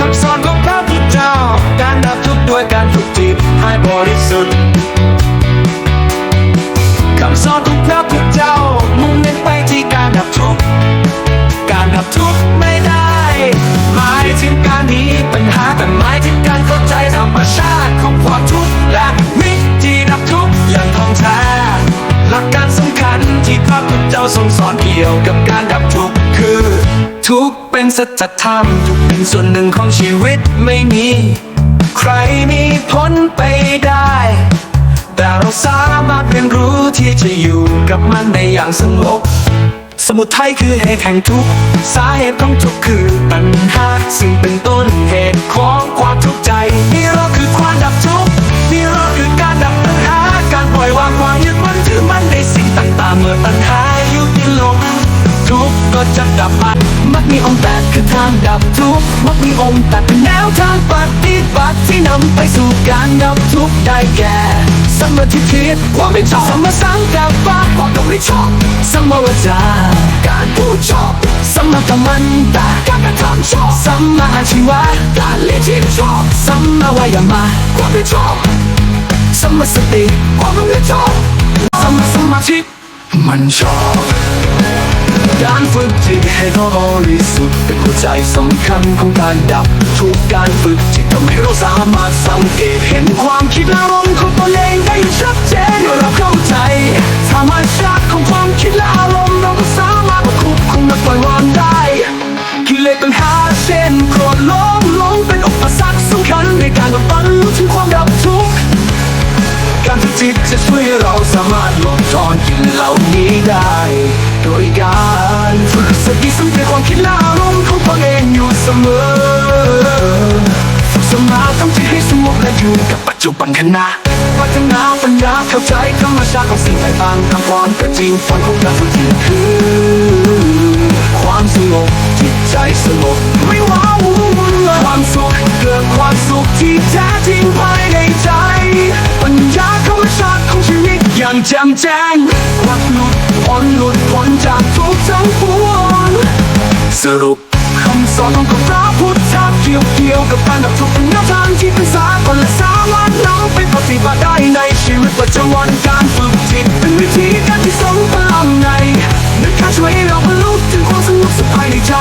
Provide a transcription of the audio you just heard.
คำสอนของพระพุทธเจ้า การดับทุกข์ด้วยการฝึกจิตให้บริสุทธิ์ พระพุทธเจ้าทรงสอนเกี่ยวกับการดับทุกข์คือ ทุกข์เป็นสัจธรรมทุกข์เป็นส่วนหนึ่งของชีวิตไม่มี ใครมีพ้นไปได้ แต่เราสามารถเรียนรู้ที่จะอยู่กับมันในอย่างสงบสมุทัยคือเหตุแห่งทุกข์สาเหตุของทุกข์ ดับไปมักมีองค์แปดคือทางดับทุกมักมีองค์แปดเป็นแนวทางปฏิบัติที่นำไปสู่การดับทุกได้แก่สมมาทิฏฐิความเป็นชอบสมมาสังกัปปะความต้องไม่ชอบสมมาวจาการพูดชอบสมมากัมมันตะการกระทำชอบสมมาอาชีวะการเลี้ยงชีพชอบสมมาวายามะความเป็นชอบสมมาสติความรู้เรื่องชอบสมมาสมาธิมันชอบ การฝึกจิตให้บริสุทธิ์เป็นหัวใจสำคัญของการดับ ทุกการฝึกจิตทำให้เราสามารถสังเกตเห็นความคิดและอารมณ์ของตัวเองได้อย่างชัดเจนเมื่อเราเข้าใจธรรมชาติของความคิดและอารมณ์เราก็สามารถควบคุมและปล่อยวางได้กิเลสปัญหาเช่นโกรธหลงหลงเป็นอุปสรรคสำคัญในการบรรลุถึงความดับทุกข์ การฝึกจิตจะช่วยเราสามารถลดทอนกินเหล่านี้ได้ โดยการฝึกสติสังเกตความคิดและอารมณ์ของตัวเองอยู่เสมอฝึกสมาธิทำให้สงบและอยู่กับปัจจุบันขณะพัฒนาปัญญาเข้าใจธรรมชาติของสิ่งต่างๆทำความเป็นจริงฝันของการฝึกจิตคือ ความสงบจิตใจสงบไม่ว้าวุ่นความสุขเกิดความสุขที่แท้ จ่มแจ้งวัดหลุดพ้นหลุดพ้นจากทุกทั้งปวงสรุปคำสอนของพระพุทธเจ้าเกี่ยวเกี่ยวกับการดับทุกข์เป็นแนวทางที่เป็นสากลและสามารถนำไปปฏิบัติได้ในชีวิตประจำวันการฝึกจิตเป็นวิธีการที่สมพลังในในการช่วยให้เราบรรลุถึงความสงบสุขภายในใจ